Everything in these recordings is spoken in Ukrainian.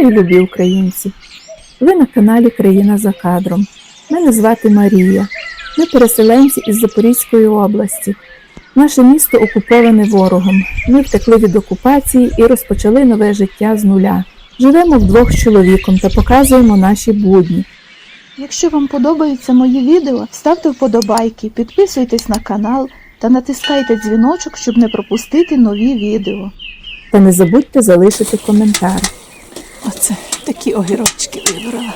Вітаю, любі українці! Ви на каналі Країна за кадром. Мене звати Марія. Ми переселенці із Запорізької області. Наше місто окуповане ворогом. Ми втекли від окупації і розпочали нове життя з нуля. Живемо вдвох з чоловіком та показуємо наші будні. Якщо вам подобаються мої відео, ставте вподобайки, підписуйтесь на канал та натискайте дзвіночок, щоб не пропустити нові відео. Та не забудьте залишити коментар. Такі огірочки вибрала.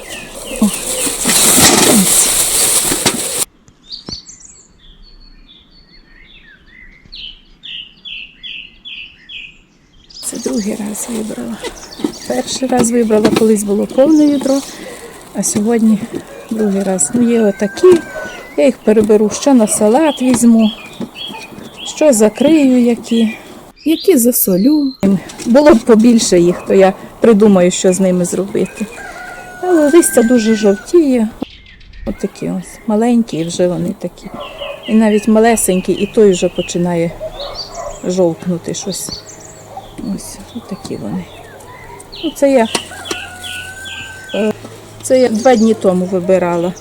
Це другий раз вибрала. Перший раз вибрала, колись було повне відро, а сьогодні другий раз. Ну, є отакі. Я їх переберу, що на салат візьму, що закрию які. Які засолю. Було б побільше їх, то я придумаю, що з ними зробити. Але листя дуже жовтіє. Ось такі ось маленькі, вже вони такі. І навіть малесенькі, і той вже починає жовкнути щось. Ось, ось такі вони. Ну, це я, е, це я два дні тому вибирала.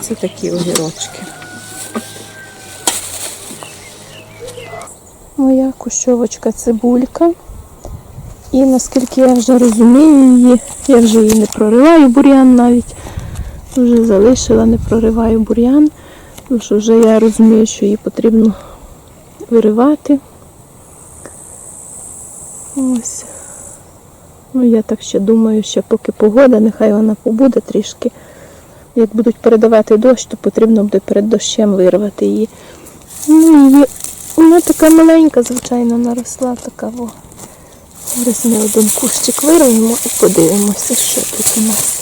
Це такі огірочки. Моя кущовочка цибулька. І наскільки я вже розумію її, я вже її не прориваю бур'ян навіть. Вже залишила, не прориваю бур'ян, тому що вже я розумію, що її потрібно виривати. Ось. Ну, я так ще думаю, що поки погода, нехай вона побуде трішки. Як будуть передавати дощ, то потрібно буде перед дощем вирвати її. Ну, її вона така маленька, звичайно, наросла така. Во. Зараз ми один кущик вирвемо і подивимося, що тут у нас.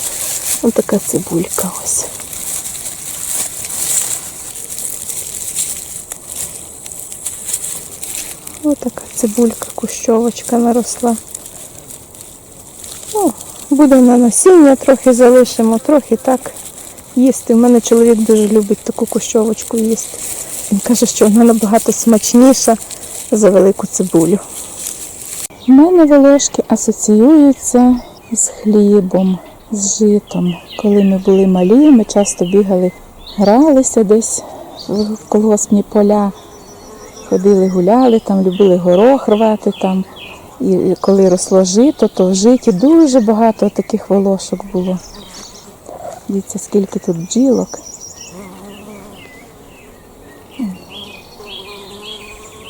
Ось така цибулька ось. Ось така цибулька, кущовочка наросла. Ну, буде на насіння, трохи залишимо, трохи так їсти. У мене чоловік дуже любить таку кущовочку їсти. Він каже, що вона набагато смачніша за велику цибулю. У мене волошки асоціюються з хлібом, з житом. Коли ми були малі, ми часто бігали, гралися десь в колгоспні поля, ходили, гуляли, там любили горох рвати там. І коли росло жито, то в житі дуже багато таких волошок було. Дивіться, скільки тут бджілок.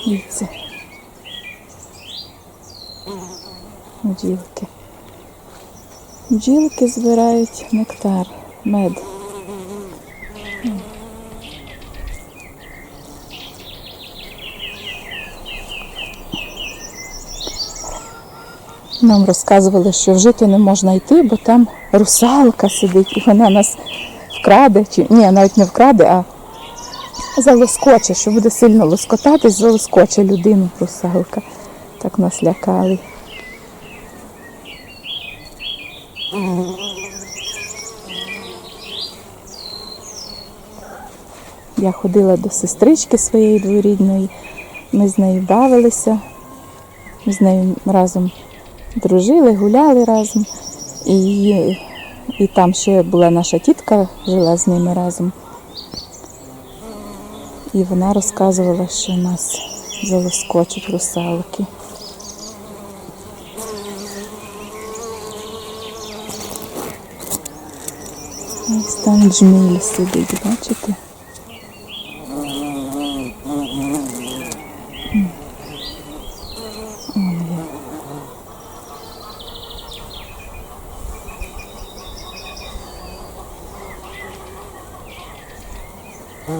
Дивіться. Бджілки. Бджілки збирають нектар, мед. Нам розказували, що в жито не можна йти, бо там русалка сидить, і вона нас вкраде, чи ні, навіть не вкраде, а залоскоче, що буде сильно лоскотатись, залоскоче людину русалка. Так нас лякали. Я ходила до сестрички своєї дворідної, ми з нею бавилися, ми з нею разом дружили, гуляли разом. І, і там ще була наша тітка, жила з ними разом. І вона розказувала, що нас залоскочуть русалки. Ось там джміль сидить, бачите? А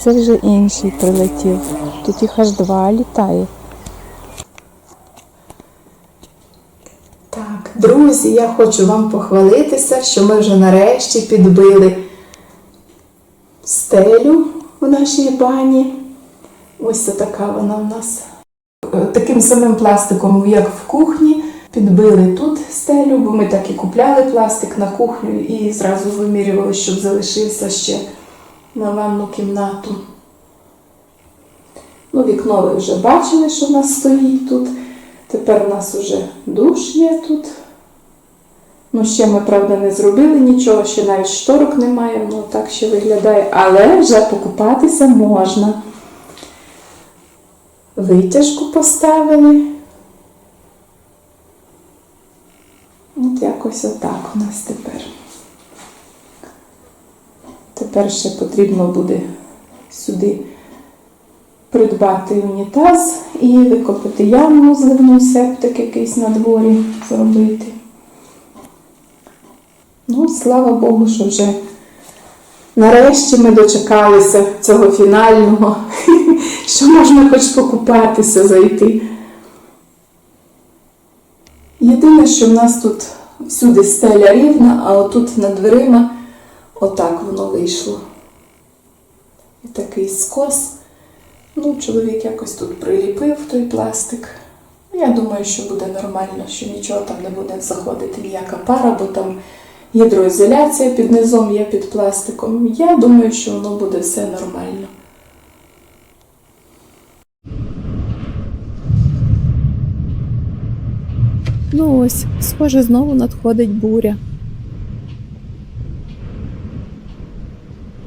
це вже інший прилетів. Тут їх аж два літає. Так, друзі, я хочу вам похвалитися, що ми вже нарешті підбили стелю в нашій бані. Ось така вона в нас. Е, Таким самим пластиком, як в кухні. підбили тут стелю, бо ми так і купляли пластик на кухню і зразу вимірювали, щоб залишився ще на ванну кімнату. Ну, вікно ви вже бачили, що в нас стоїть тут. Тепер у нас вже душ є тут. Ну, ще ми, правда, не зробили нічого, ще навіть шторок немає, воно так ще виглядає, але вже покупатися можна. Витяжку поставили. От якось отак у нас тепер. Тепер ще потрібно буде сюди придбати унітаз і викопати яму, зливну септик якийсь на дворі зробити. Ну, слава Богу, що вже нарешті ми дочекалися цього фінального, що можна хоч покупатися, зайти. Єдине, що в нас тут всюди стеля рівна, а отут над дверима отак воно вийшло. І такий скос. Ну, чоловік якось тут приліпив той пластик. Я думаю, що буде нормально, що нічого там не буде заходити ніяка пара, бо там гідроізоляція під низом є під пластиком. Я думаю, що воно буде все нормально. Ну ось, схоже, знову надходить буря.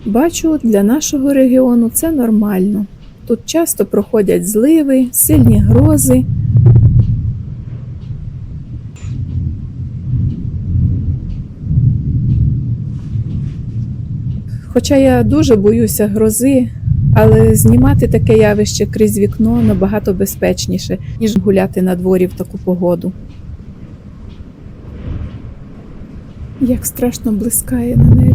Бачу, для нашого регіону це нормально. Тут часто проходять зливи, сильні грози. Хоча я дуже боюся грози, але знімати таке явище крізь вікно набагато безпечніше, ніж гуляти на дворі в таку погоду. Як страшно блискає на небі.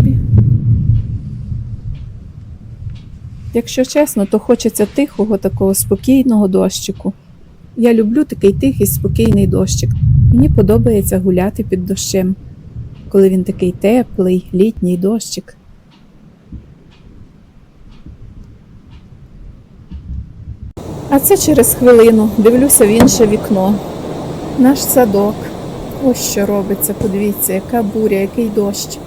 Якщо чесно, то хочеться тихого, такого спокійного дощику. Я люблю такий тихий, спокійний дощик. Мені подобається гуляти під дощем, коли він такий теплий, літній дощик. А це через хвилину дивлюся в інше вікно. Наш садок. Ось що робиться, подивіться, яка буря, який дощ.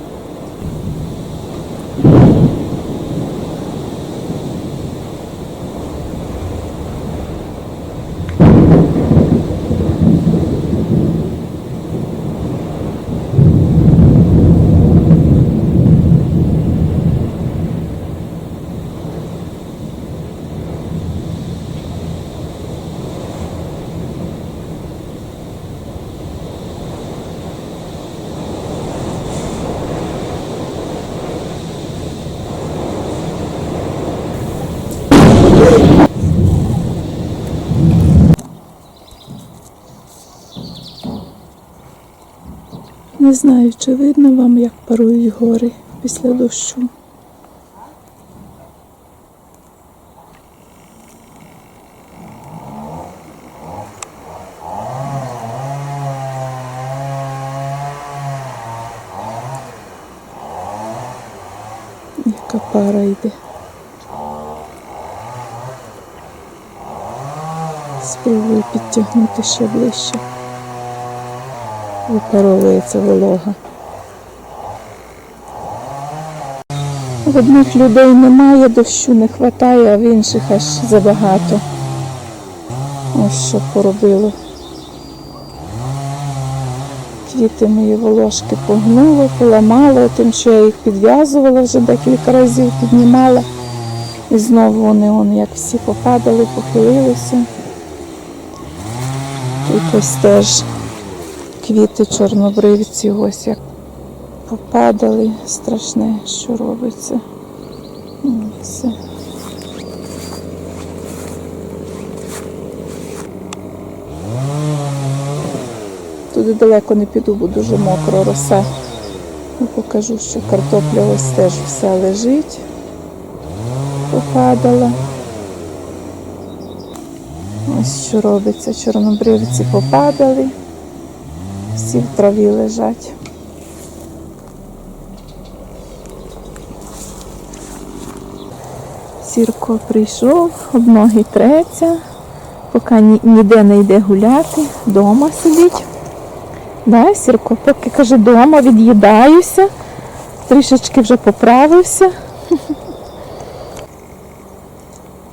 Не знаю, чи видно вам, як парують гори після дощу. Яка пара йде. Спробую підтягнути ще ближче. Випаровується волога. В одних людей немає дощу, не вистачає, а в інших аж забагато. Ось що поробило. Квіти мої волошки погнуло, поламало, тим, що я їх підв'язувала вже декілька разів, піднімала. І знову вони он, як всі попадали, похилилися. Тут ось теж квіти чорнобривці, ось як попадали, страшне, що робиться. Ну, Все. Туди далеко не піду, бо дуже мокро роса. Ну, покажу, що картопля ось теж вся лежить, попадала. Ось що робиться, чорнобривці попадали всі в траві лежать. Сірко прийшов, об ноги треться, поки ні- ніде не йде гуляти, вдома сидить. Да, Сірко, поки каже, дома від'їдаюся, трішечки вже поправився.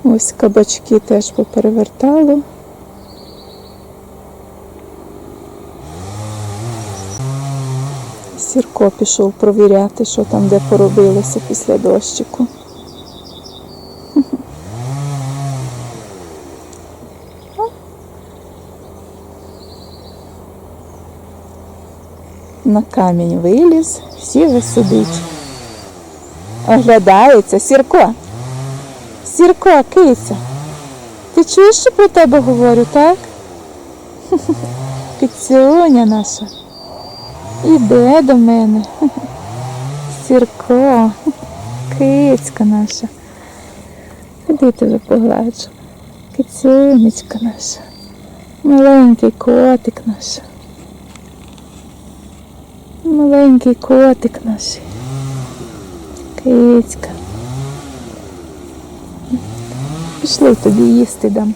Ось кабачки теж поперевертало. Сірко пішов провіряти, що там де поробилося після дощику. На камінь виліз, сів і сидить. Оглядається, Сірко. Сірко, киця. Ти чуєш, що про тебе говорю, так? Кицюня наша. Іде до мене. Сірко, кицька наша. Іди тебе погладжу. Кицюнечка наша. Маленький котик наш. Маленький котик наш. Кицька. Пішли тобі їсти дам.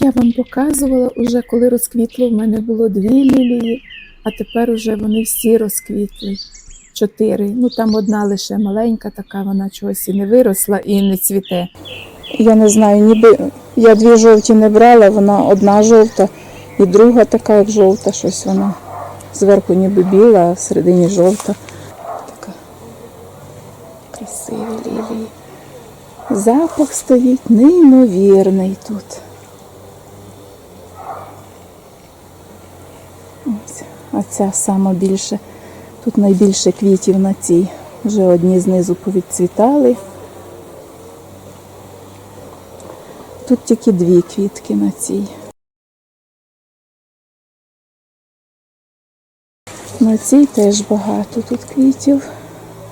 Я вам показувала уже, коли розквітло, в мене було дві лілії, а тепер уже вони всі розквітли. Чотири. Ну там одна лише маленька, така вона чогось і не виросла і не цвіте. Я не знаю, ніби я дві жовті не брала, вона одна жовта і друга така, як жовта, щось вона. Зверху ніби біла, а всередині жовта. Така красиві лілії. Запах стоїть неймовірний тут. Ось. А ця сама більше. Тут найбільше квітів на цій. Вже одні знизу повідцвітали. Тут тільки дві квітки на цій. На цій теж багато тут квітів.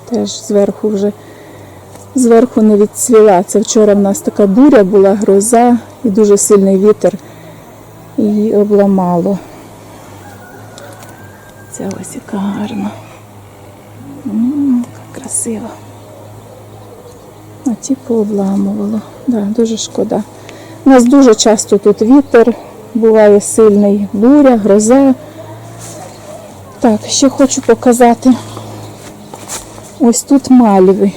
Теж зверху вже зверху не відцвіла. Це вчора в нас така буря була, гроза і дуже сильний вітер її обламало. Ця ось яка гарна. М, красива. А ті пообламувало. Да, дуже шкода. У нас дуже часто тут вітер, буває сильний буря, гроза. Так, ще хочу показати. Ось тут мальви.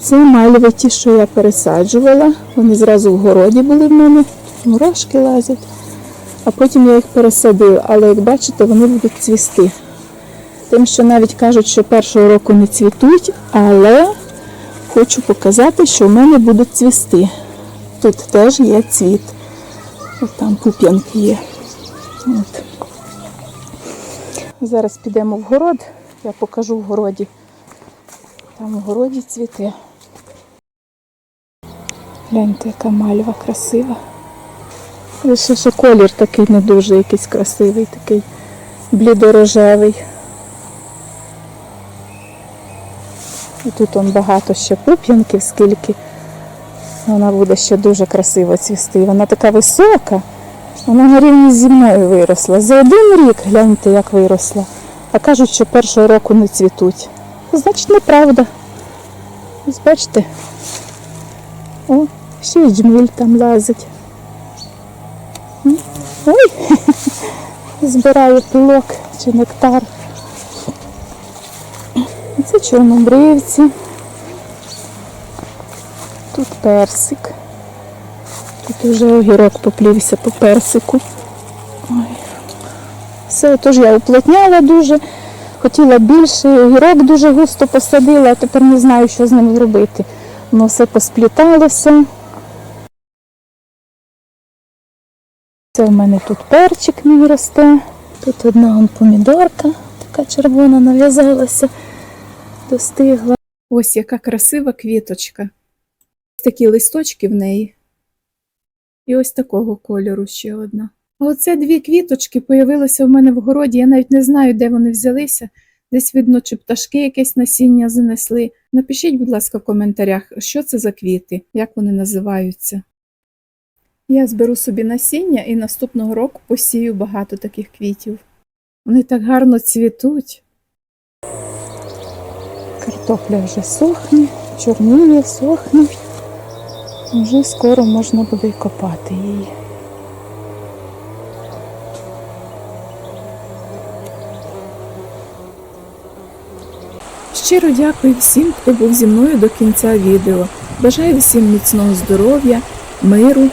Це мальви ті, що я пересаджувала. Вони зразу в городі були в мене, мурашки лазять. А потім я їх пересадила. Але як бачите, вони будуть цвісти. Тим, що навіть кажуть, що першого року не цвітуть, але хочу показати, що в мене будуть цвісти. Тут теж є цвіт. От там пуп'янки є. От. Зараз підемо в город, я покажу в городі. Там в городі цвіте. Гляньте, яка мальва красива. Лише що колір такий не дуже якийсь красивий, такий блідорожевий. І тут он багато ще пуп'янків, скільки. Вона буде ще дуже красиво цвісти. Вона така висока, вона на рівні зі мною виросла. За один рік гляньте, як виросла. А кажуть, що першого року не цвітуть. Значить, неправда. Ось бачите. О, ще й джміль там лазить. Ой, збирає пилок чи нектар. Це чорнобривці. Тут персик. Тут вже огірок поплівся по персику. Ой. Все, тож я уплотняла дуже. Хотіла більше, огірок дуже густо посадила, а тепер не знаю, що з ним зробити. Воно все поспліталося. Це в мене тут перчик мій росте. Тут одна помідорка, така червона нав'язалася, достигла. Ось яка красива квіточка. Ось такі листочки в неї. І ось такого кольору ще одна. А оце дві квіточки появилися в мене в городі. Я навіть не знаю, де вони взялися. Десь видно, чи пташки якесь насіння занесли. Напишіть, будь ласка, в коментарях, що це за квіти, як вони називаються. Я зберу собі насіння і наступного року посію багато таких квітів. Вони так гарно цвітуть. Картопля вже сохне, чорніє, сохне. Вже скоро можна буде й копати її. Щиро дякую всім, хто був зі мною до кінця відео. Бажаю всім міцного здоров'я, миру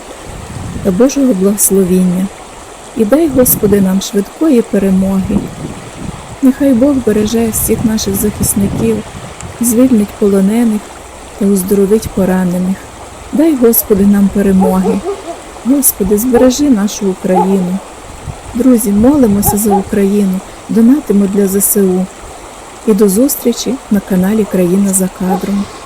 та Божого благословіння. І дай Господи нам швидкої перемоги. Нехай Бог береже всіх наших захисників, звільнить полонених та уздоровить поранених. Дай Господи нам перемоги. Господи, збережи нашу Україну. Друзі, молимося за Україну, донатимо для ЗСУ. І до зустрічі на каналі Країна за кадром.